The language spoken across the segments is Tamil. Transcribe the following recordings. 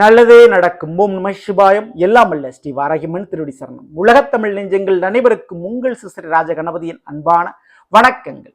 நல்லதே நடக்கும். ஓம் நம சிவாயம். எல்லாம் அல்ல ஸ்ரீ வாரகிமன் திருடி சரணம். உலகத்தமிழ் நெஞ்சங்கள் அனைவருக்கும் உங்கள் சிஸ்டர் ராஜ கணபதியின் அன்பான வணக்கங்கள்.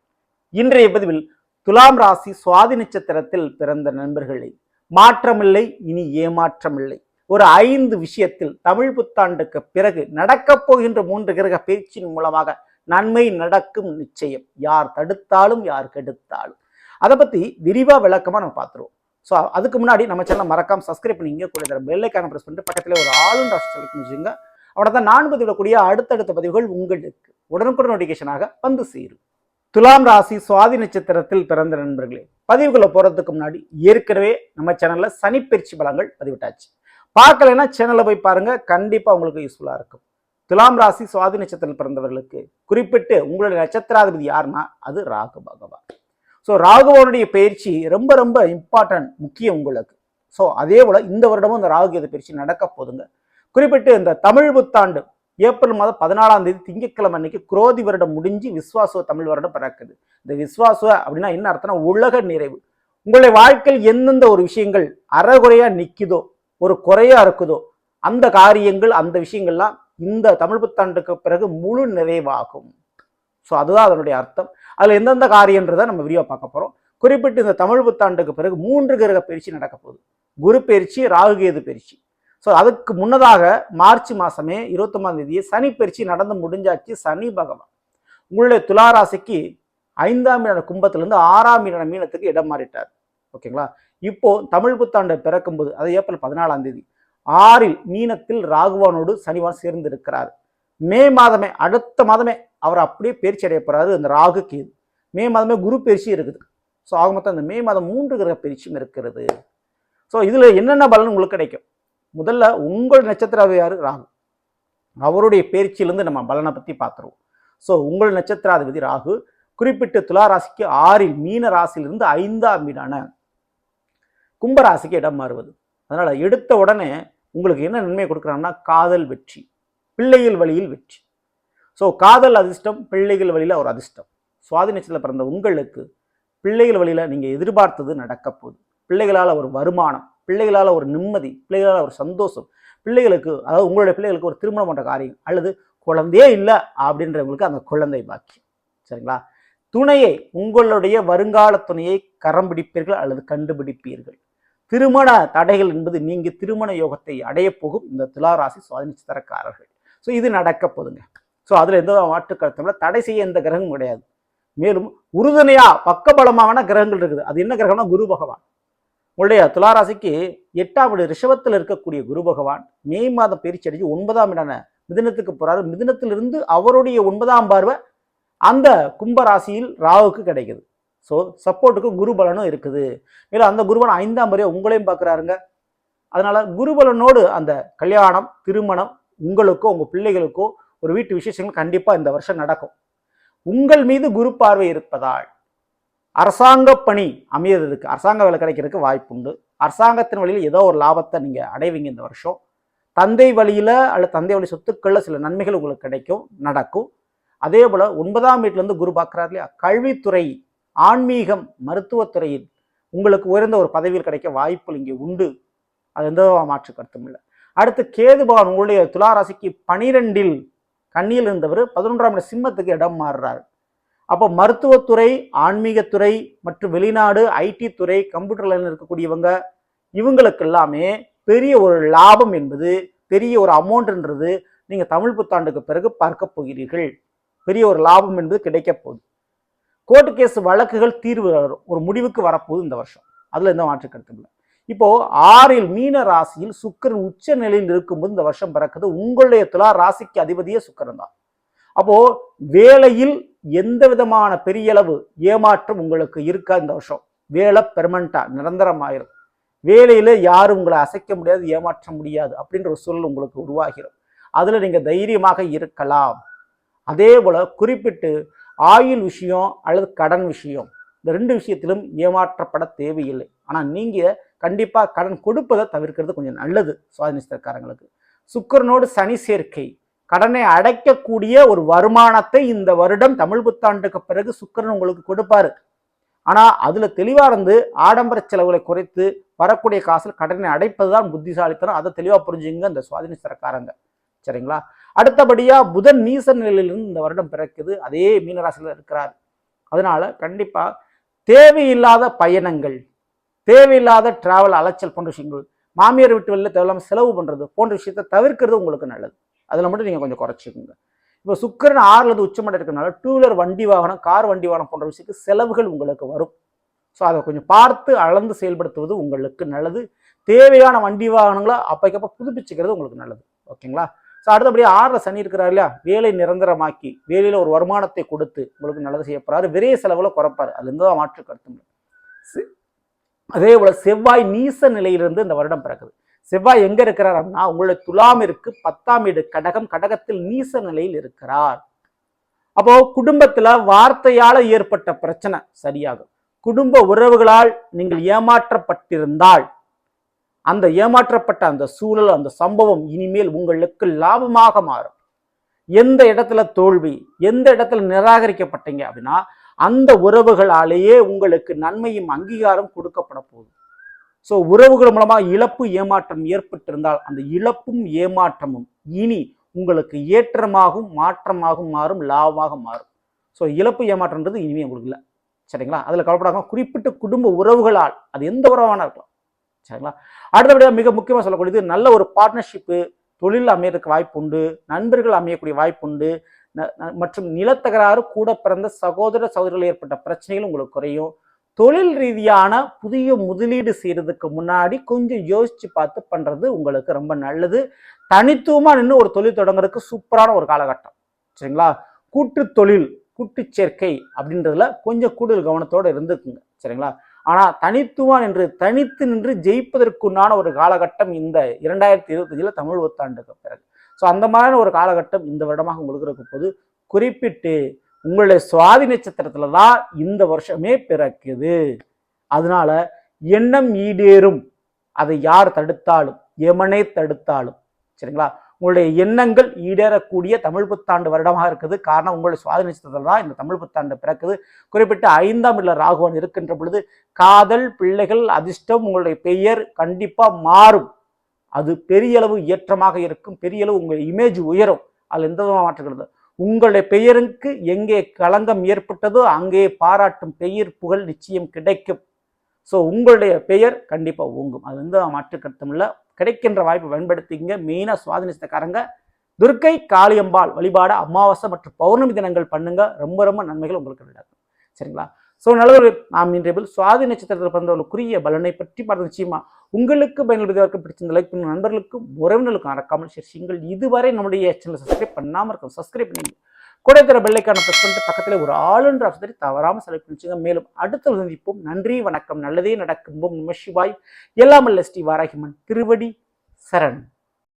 இன்றைய பதிவில் துலாம் ராசி சுவாதி நட்சத்திரத்தில் பிறந்த நண்பர்களை. மாற்றமில்லை இனி ஏமாற்றமில்லை. ஒரு ஐந்து விஷயத்தில் தமிழ் புத்தாண்டுக்கு பிறகு நடக்கப் போகின்ற மூன்று கிரக பேச்சின் மூலமாக நன்மை நடக்கும் நிச்சயம். யார் தடுத்தாலும் யார் கெடுத்தாலும். அதை பத்தி விரிவா விளக்கமா நம்ம பார்த்துருவோம். ஸோ அதுக்கு முன்னாடி நம்ம சேனலை மறக்காம சப்ஸ்கிரைப் பண்ணிங்க கூட பெல்லைக்கான ப்ரெஸ் பண்ணிட்டு பக்கத்தில் ஒரு ஆளும் செலக்ட் வச்சுங்க அவனை தான் நான் பதிவிடக்கூடிய அடுத்தடுத்த பதிவுகள் உங்களுக்கு உடனுக்குடன் நோட்டிஃபிகேஷனாக வந்து சேரும். துலாம் ராசி சுவாதி நட்சத்திரத்தில் பிறந்த நண்பர்களே பதிவுகளை போகிறதுக்கு முன்னாடி ஏற்கனவே நம்ம சேனலில் சனிப்பயிற்சி பலங்கள் பதிவிட்டாச்சு. பார்க்கலைன்னா சேனலை போய் பாருங்கள் கண்டிப்பாக உங்களுக்கு யூஸ்ஃபுல்லாக இருக்கும். துலாம் ராசி சுவாதி நட்சத்திரத்தில் பிறந்தவர்களுக்கு குறிப்பிட்டு உங்களுடைய நட்சத்திராதிபதி யாருன்னா அது ராகு பகவான். ஸோ ராகுவனுடைய பயிற்சி ரொம்ப ரொம்ப இம்பார்ட்டன்ட் முக்கியம் உங்களுக்கு. ஸோ அதே போல் இந்த வருடமும் இந்த ராகு கேது பயிற்சி நடக்க போதுங்க. குறிப்பிட்டு இந்த தமிழ் புத்தாண்டு ஏப்ரல் மாதம் பதினாலாம் தேதி திங்கட்கிழமை அன்னைக்கு குரோதி வருடம் முடிஞ்சு விஸ்வாசுவ தமிழ் வருடம் பிறக்குது. இந்த விஸ்வாசுவ அப்படின்னா என்ன அர்த்தம்னா உலக நிறைவு. உங்களுடைய வாழ்க்கையில் எந்தெந்த ஒரு விஷயங்கள் அறகுறையா நிக்குதோ ஒரு குறையா இருக்குதோ அந்த காரியங்கள் அந்த விஷயங்கள்லாம் இந்த தமிழ் புத்தாண்டுக்கு பிறகு முழு நிறைவாகும். ஸோ அதுதான் அதனுடைய அர்த்தம். அதில் எந்தெந்த காரியன்றதை நம்ம விரிவாக பார்க்க போகிறோம் குறிப்பிட்டு இந்த தமிழ் புத்தாண்டுக்கு பிறகு மூன்று கிரக பயிற்சி நடக்க போகுது. குரு பயிற்சி ராகுகேது பயிற்சி. ஸோ அதுக்கு முன்னதாக மார்ச் மாதமே இருபத்தொம்பதாம் தேதி சனி பயிற்சி நடந்து முடிஞ்சாச்சு. சனி பகவான். உங்களுடைய துளாராசிக்கு ஐந்தாம் இடம் கும்பத்திலேருந்து ஆறாம் இடம் மீனத்துக்கு இடம் மாறிட்டார். ஓகேங்களா? இப்போ தமிழ் புத்தாண்டு பிறக்கும்போது அது ஏப்ரல் பதினாலாம் தேதி ஆறில் மீனத்தில் ராகுவானோடு சனிவான் சேர்ந்து இருக்கிறார் மே மாதமே அடுத்த மாதமே அவர் அப்படியே பயிற்சி அடைய போறாரு அந்த ராகு கேது. மே மாதமே குரு பயிற்சி இருக்குது. ஸோ ஆக மொத்தம் அந்த மே மாதம் மூன்று கிரக பயிற்சியும் இருக்கிறது. ஸோ இதில் என்னென்ன பலன் உங்களுக்கு கிடைக்கும்? முதல்ல உங்கள் நட்சத்திராவே யாரு? ராகு. அவருடைய பயிற்சியிலேருந்து நம்ம பலனை பற்றி பார்த்துருவோம் ஸோ உங்கள் நட்சத்திராதிபதி ராகு குறிப்பிட்டு துலா ராசிக்கு ஆறில் மீன ராசியிலிருந்து ஐந்தாம் வீடான கும்பராசிக்கு இடம் மாறுவது. அதனால் எடுத்த உடனே உங்களுக்கு என்ன நன்மை கொடுக்குறாங்கன்னா காதல் வெற்றி பிள்ளைகள் வழியில் வெற்றி. ஸோ காதல் அதிர்ஷ்டம் பிள்ளைகள் வழியில் ஒரு அதிர்ஷ்டம். சுவாதி நட்சத்திரத்தில் பிறந்த உங்களுக்கு பிள்ளைகள் வழியில் நீங்கள் எதிர்பார்த்தது நடக்க போகுது. பிள்ளைகளால் ஒரு வருமானம் பிள்ளைகளால் ஒரு நிம்மதி பிள்ளைகளால் ஒரு சந்தோஷம் பிள்ளைகளுக்கு அதாவது உங்களுடைய பிள்ளைகளுக்கு ஒரு திருமணம் பண்ணுற காரியம் அல்லது குழந்தையே இல்லை அப்படின்றவங்களுக்கு அந்த குழந்தை பாக்கியம். சரிங்களா? துணையை உங்களுடைய வருங்கால துணையை கரம் பிடிப்பீர்கள் அல்லது கண்டுபிடிப்பீர்கள் திருமண தடைகள் என்பது நீங்கள் திருமண யோகத்தை அடைய போகும் இந்த துளாராசி சுவாதி நட்சத்திரக்காரர்கள். ஸோ இது நடக்க போதுங்க ஸோ அதில் எந்த மாற்று கருத்தும் தடை செய்ய எந்த கிரகமும் கிடையாது. மேலும் உறுதுணையா பக்கபலமான கிரகங்கள் இருக்குது. அது என்ன கிரகம்னா குரு பகவான். உங்களுடைய துளாராசிக்கு எட்டாம் வீடு ரிஷபத்தில் இருக்கக்கூடிய குரு பகவான். மே மாதம் பயிற்சி அடைஞ்சு ஒன்பதாம் இடான மிதினத்துக்கு போறாரு. மிதினத்திலிருந்து அவருடைய ஒன்பதாம் பார்வை அந்த கும்பராசியில் ராவுக்கு கிடைக்குது. ஸோ சப்போர்ட்டுக்கு குருபலனும் இருக்குது. மேலும் அந்த குருபலன் ஐந்தாம் முறையை உங்களையும் பார்க்குறாருங்க. அதனால் குருபலனோடு அந்த கல்யாணம் திருமணம் உங்களுக்கோ உங்கள் பிள்ளைகளுக்கோ ஒரு வீட்டு விசேஷங்கள் கண்டிப்பாக இந்த வருஷம் நடக்கும். உங்கள் மீது குரு பார்வை இருப்பதால் அரசாங்க பணி அமையறதுக்கு அரசாங்க வேலை கிடைக்கிறதுக்கு வாய்ப்புண்டு அரசாங்கத்தின் வழியில் ஏதோ ஒரு லாபத்தை நீங்கள் அடைவீங்க இந்த வருஷம். தந்தை வழியில் அல்லது தந்தை வழி சொத்துக்களில் சில நன்மைகள் உங்களுக்கு கிடைக்கும் நடக்கும். அதே போல் ஒன்பதாம் வீட்டிலேருந்து குரு பார்க்குறாரு இல்லையா? கல்வித்துறை ஆன்மீகம் மருத்துவத்துறையில் உங்களுக்கு உயர்ந்த ஒரு பதவியில் கிடைக்க வாய்ப்புகள் இங்கே உண்டு. அது எந்த மாற்று கருத்தும் இல்லை. அடுத்து கேது பகவான் உங்களுடைய துளாராசிக்கு பனிரெண்டில் கண்ணியில் இருந்தவர் பதினொன்றாம் இட சிம்மத்துக்கு இடம் மாறுறார். அப்போ மருத்துவத்துறை ஆன்மீகத்துறை மற்றும் வெளிநாடு ஐடி துறை கம்ப்யூட்டர் லைனில் இருக்கக்கூடியவங்க இவங்களுக்கு எல்லாமே பெரிய ஒரு லாபம் என்பது பெரிய ஒரு அமௌண்ட்ன்றது நீங்கள் தமிழ் புத்தாண்டுக்கு பிறகு பார்க்க போகிறீர்கள். பெரிய ஒரு லாபம் என்பது கிடைக்க போகுது. கோர்ட்டு கேஸ் வழக்குகள் தீர்வு வரும் ஒரு முடிவுக்கு வரப்போகுது இந்த வருஷம். அதில் எந்த மாற்று கருத்து இல்லை. இப்போ ஆறில் மீன ராசியில் சுக்கரன் உச்ச நிலையில் இருக்கும்போது இந்த வருஷம் பிறக்குது. உங்களுடைய துலா ராசிக்கு அதிபதியே சுக்கரன் தான். அப்போ வேலையில் எந்த விதமான பெரிய அளவு ஏமாற்றம் உங்களுக்கு இருக்கா இந்த வருஷம்? வேலை பெர்மனண்டா நிரந்தரமாயிரும் வேலையில யாரும் உங்களை அசைக்க முடியாது ஏமாற்ற முடியாது அப்படின்ற ஒரு சூழல் உங்களுக்கு உருவாகிடும் அதுல நீங்க தைரியமாக இருக்கலாம். அதே போல குறிப்பிட்டு ஆயுள் விஷயம் அல்லது கடன் விஷயம். இந்த ரெண்டு விஷயத்திலும் ஏமாற்றப்பட தேவையில்லை. ஆனால் நீங்கள் கண்டிப்பாக கடன் கொடுப்பதை தவிர்க்கிறது கொஞ்சம் நல்லது சுவாதினஸ்தக்காரங்களுக்கு சுக்கரனோடு சனி சேர்க்கை. கடனை அடைக்கக்கூடிய ஒரு வருமானத்தை இந்த வருடம் தமிழ் புத்தாண்டுக்கு பிறகு சுக்கரன் உங்களுக்கு கொடுப்பாரு. ஆனால் அதில் தெளிவாக இருந்து ஆடம்பர செலவுகளை குறைத்து வரக்கூடிய காசில் கடனை அடைப்பது தான் புத்திசாலித்தனம். அதை தெளிவாக புரிஞ்சுங்க இந்த சுவாதினஸ்தரக்காரங்க சரிங்களா? அடுத்தபடியாக புதன் நீச நிலையிலிருந்து இந்த வருடம் பிறக்குது. அதே மீனராசியில் இருக்கிறார். அதனால கண்டிப்பாக தேவையில்லாத பயணங்கள் தேவையில்லாத டிராவல் அலைச்சல் போன்ற விஷயங்கள் மாமியார் வீட்டு வெளில தேவையில்லாமல் செலவு பண்ணுறது போன்ற விஷயத்தை தவிர்க்கிறது உங்களுக்கு நல்லது. அதில் மட்டும் நீங்கள் கொஞ்சம் குறைச்சிக்கோங்க. இப்போ சுக்கரன் ஆறுலது உச்சமடை இருக்கிறனால டூ வீலர் வண்டி வாகனம் கார் வண்டி வாகனம் போன்ற விஷயத்துக்கு செலவுகள் உங்களுக்கு வரும். ஸோ அதை கொஞ்சம் பார்த்து அளந்து செயல்படுத்துவது உங்களுக்கு நல்லது. தேவையான வண்டி வாகனங்களை அப்பைக்கப்போ புதுப்பிச்சுக்கிறது உங்களுக்கு நல்லது. ஓகேங்களா? ஸோ அடுத்தபடியே ஆறில் சனி இருக்கிறார் இல்லையா? வேலை நிரந்தரமாக்கி வேலையில் ஒரு வருமானத்தை கொடுத்து உங்களுக்கு நல்லது செய்யப்படுறாரு விரைய செலவில் குறைப்பார். அதுலேருந்து தான் மாற்று கருத்து அதே போல செவ்வாய் நீச நிலையிலிருந்து இந்த வருடம் பிறக்குது. செவ்வாய் எங்க இருக்கிறார் அப்படின்னா உங்களுடைய துலாமிற்கு பத்தாம் வீடு கடகம் கடகத்தில் நீச நிலையில் இருக்கிறார். அப்போ குடும்பத்துல வார்த்தையால ஏற்பட்ட பிரச்சனை சரியாகும். குடும்ப உறவுகளால் நீங்கள் ஏமாற்றப்பட்டிருந்தால் அந்த ஏமாற்றப்பட்ட அந்த சூழல் அந்த சம்பவம் இனிமேல் உங்களுக்கு லாபமாக மாறும். எந்த இடத்துல தோல்வி எந்த இடத்துல நிராகரிக்கப்பட்டீங்க அப்படின்னா அந்த உறவுகளாலேயே உங்களுக்கு நன்மையும் அங்கீகாரம் கொடுக்கப்பட போகுது. ஸோ உறவுகள் மூலமாக இழப்பு ஏமாற்றம் ஏற்பட்டிருந்தால் அந்த இழப்பும் ஏமாற்றமும் இனி உங்களுக்கு ஏற்றமாகவும் மாற்றமாகவும் மாறும் லாபமாக மாறும். ஸோ இழப்பு ஏமாற்றம்ன்றது இனிமே உங்களுக்கு இல்லை. சரிங்களா? அதில் கவலைப்படாம குறிப்பிட்ட குடும்ப உறவுகளால் அது எந்த உறவான இருக்கலாம். சரிங்களா? அடுத்தபடியாக மிக முக்கியமாக சொல்லக்கூடியது நல்ல ஒரு பார்ட்னர்ஷிப்பு தொழில் அமையறதுக்கு வாய்ப்பு உண்டு நண்பர்கள் அமையக்கூடிய வாய்ப்பு உண்டு மற்றும் நிலத்தகராறு கூட பிறந்த சகோதர சகோதரிகள் ஏற்பட்ட பிரச்சனைகள் உங்களுக்கு குறையும். தொழில் ரீதியான புதிய முதலீடு செய்யறதுக்கு முன்னாடி கொஞ்சம் யோசிச்சு பார்த்து பண்றது உங்களுக்கு ரொம்ப நல்லது. தனித்துவமா நின்று ஒரு தொழில் தொடங்குறதுக்கு சூப்பரான ஒரு காலகட்டம். சரிங்களா? கூட்டு தொழில் கூட்டு சேர்க்கை அப்படின்றதுல கொஞ்சம் கூடுதல் கவனத்தோடு இருந்துக்குங்க. சரிங்களா? ஆனால் தனித்துவா நின்று தனித்து நின்று ஜெயிப்பதற்குண்டான ஒரு காலகட்டம் இந்த இரண்டாயிரத்தி இருபத்தஞ்சில் தமிழ் புத்தாண்டுக்கு பிறகு. ஸோ அந்த மாதிரியான ஒரு காலகட்டம் இந்த வருடமாக உங்களுக்கு இருக்க போது குறிப்பிட்டு உங்களுடைய சுவாதி நட்சத்திரத்தில் தான் இந்த வருஷமே பிறக்குது. அதனால எண்ணம் ஈடேறும். அதை யார் தடுத்தாலும் எமனை தடுத்தாலும். சரிங்களா? உங்களுடைய எண்ணங்கள் ஈடேறக்கூடிய தமிழ் புத்தாண்டு வருடமாக இருக்குது. காரணம் உங்களுடைய சுவாதி நட்சத்திரத்தில் தான் இந்த தமிழ் புத்தாண்டு பிறக்குது. குறிப்பிட்டு ஐந்தாம் இல்ல ராகுவன் இருக்கின்ற பொழுது காதல் பிள்ளைகள் அதிர்ஷ்டம் உங்களுடைய பெயர் கண்டிப்பாக மாறும். அது பெரிய அளவு ஏற்றமாக இருக்கும். பெரிய அளவு உங்கள் இமேஜ் உயரும். அதில் எந்த விதமாக மாற்றுகிறது உங்களுடைய பெயருக்கு எங்கே களங்கம் ஏற்பட்டதோ அங்கே பாராட்டும் பெயர் புகழ் நிச்சயம் கிடைக்கும். ஸோ உங்களுடைய பெயர் கண்டிப்பாக ஓங்கும். அது எந்த மாற்று கருத்தும் இல்லை. கிடைக்கின்ற வாய்ப்பை பயன்படுத்திங்க மெயினாக சுவாதினத்தக்காரங்க துர்க்கை காளியம்பாள் வழிபாட அமாவாசை மற்றும் பௌர்ணமி தினங்கள் பண்ணுங்க. ரொம்ப ரொம்ப நன்மைகள் உங்களுக்கு நடக்கும் சரிங்களா? ஸோ நல்லவர்கள் நாம் இன்றைய பதில் சுவாதி நட்சத்திரத்தில் பிறந்தவர்களுக்குரிய பலனை பற்றி பார்த்து நிச்சயமா உங்களுக்கு பயனுள்ளதாக பிடிச்சிருந்த லைக் பண்ணுங்க. நண்பர்களுக்கும் உறவினர்களுக்கும் மறக்காமல் ஷேர் செய்யுங்கள். இதுவரை நம்முடைய சேனலை சப்ஸ்கிரைப் பண்ணாமல் இருக்கும் சப்ஸ்கிரைப் பண்ணி கூட தர பெல்லைக்கான ப்ரெஸ் பண்ணிட்டு பக்கத்தில் ஒரு ஆளுன்ற ஆப்ஷனை தவறாமல் செலக்ட் பண்ணிச்சுங்க மேலும் அடுத்த சந்திப்போம். நன்றி வணக்கம். நல்லதே நடக்கும். ஓம் நம சிவாய். எல்லாம் அல்ல ஸ்ரீ வாராகிமன் திருவடி சரண்.